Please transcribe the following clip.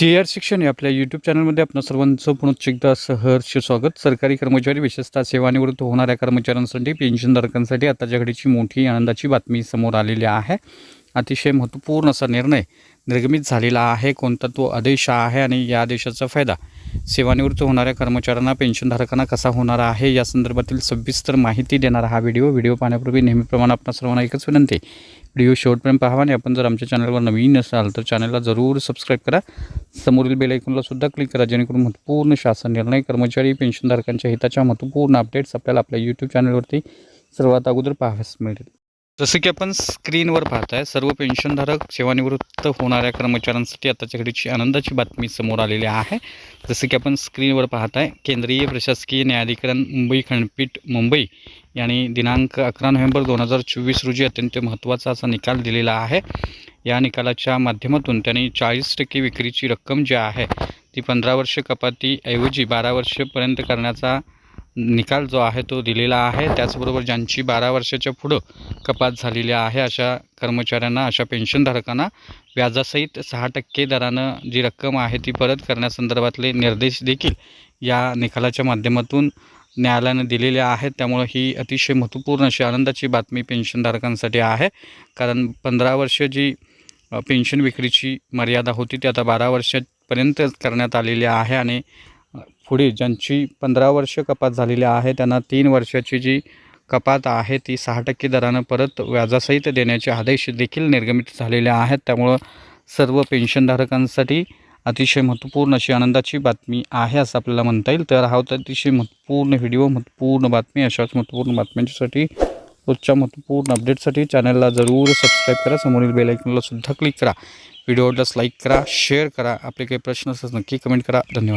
जी R शिक्षण या आपल्या यूट्यूब चॅनलमध्ये आपलं सर्वांचं पुनश्च एकदा सहर्ष स्वागत. सरकारी कर्मचारी विशेषतः सेवानिवृत्त होणाऱ्या कर्मचाऱ्यांसाठी पेन्शनधारकांसाठी आताच्या घडीची मोठी आनंदाची बातमी समोर आलेली आहे. अतिशय महत्त्वपूर्ण असा निर्णय निर्गमित झालेला आहे. कोणता तो आदेश आहे आणि या आदेशाचा फायदा? सेवानिवृत्त होणाऱ्या कर्मचाऱ्यांना पेन्शनधारकांना कसा होणार आहे? या संदर्भातील सविस्तर माहिती देणारा हा व्हिडिओ. व्हिडिओ पाहण्यापूर्वी नेहमीप्रमाणे आपण सर्वांना एकच विनंती व्हिडिओ शेवटपर्यंत पाहावा आणि आपण जर आमच्या चॅनलवर नवीन असाल तर चॅनलला जरूर सबस्क्राईब करा. समोरील बेल आयकॉनला सुद्धा क्लिक करा जेणेकरून महत्त्वपूर्ण शासन निर्णय कर्मचारी पेन्शनधारकांच्या हिताच्या महत्त्वपूर्ण अपडेट्स आपल्याला आपल्या यूट्यूब चॅनलवरती सर्वात अगोदर पाहाव्यास मिळेल जसं की आपण स्क्रीनवर पाहताय सर्व पेन्शनधारक सेवानिवृत्त होणाऱ्या कर्मचाऱ्यांसाठी आताच्या घडीची आनंदाची बातमी समोर आलेली आहे. जसं की आपण स्क्रीनवर पाहताय केंद्रीय प्रशासकीय न्यायाधिकरण मुंबई खंडपीठ मुंबई यांनी दिनांक अकरा नोव्हेंबर दोन हजार चोवीस रोजी अत्यंत महत्त्वाचा असा निकाल दिलेला आहे. या निकालाच्या माध्यमातून त्यांनी चाळीस टक्के विक्रीची रक्कम जी आहे ती पंधरा वर्ष कपातीऐवजी बारा वर्षपर्यंत करण्याचा निकाल जो आहे तो दिलेला आहे. त्याचबरोबर ज्यांची बारा वर्षाच्या पुढं कपात झालेली आहे अशा कर्मचाऱ्यांना अशा पेन्शनधारकांना व्याजासहित सहा टक्के दरानं जी रक्कम आहे ती परत करण्यासंदर्भातले निर्देश देखील या निकालाच्या माध्यमातून न्यायालयानं दिलेले आहेत. त्यामुळं ही अतिशय महत्त्वपूर्ण अशी आनंदाची बातमी पेन्शनधारकांसाठी आहे. कारण पंधरा वर्ष जी पेन्शन विक्रीची मर्यादा होती ती आता बारा वर्षापर्यंत करण्यात आलेली आहे आणि पुढे ज्यांची पंधरा वर्ष कपात झालेली आहे त्यांना तीन वर्षाची जी कपात आहे ती सहा टक्के दरानं परत व्याजासहित देण्याचे आदेश देखील निर्गमित झालेले आहेत. त्यामुळं सर्व पेन्शनधारकांसाठी अतिशय महत्त्वपूर्ण अशी आनंदाची बातमी आहे असं आपल्याला म्हणता येईल. तर हा होता अतिशय महत्त्वपूर्ण व्हिडिओ महत्त्वपूर्ण बातमी. अशाच महत्त्वपूर्ण बातम्यांच्यासाठी रोजच्या महत्त्वपूर्ण अपडेटसाठी चॅनलला जरूर सबस्क्राईब करा. समोरील बेल सुद्धा क्लिक करा. व्हिडिओला लाईक करा शेअर करा. आपले काही प्रश्न असल्यास नक्की कमेंट करा. धन्यवाद.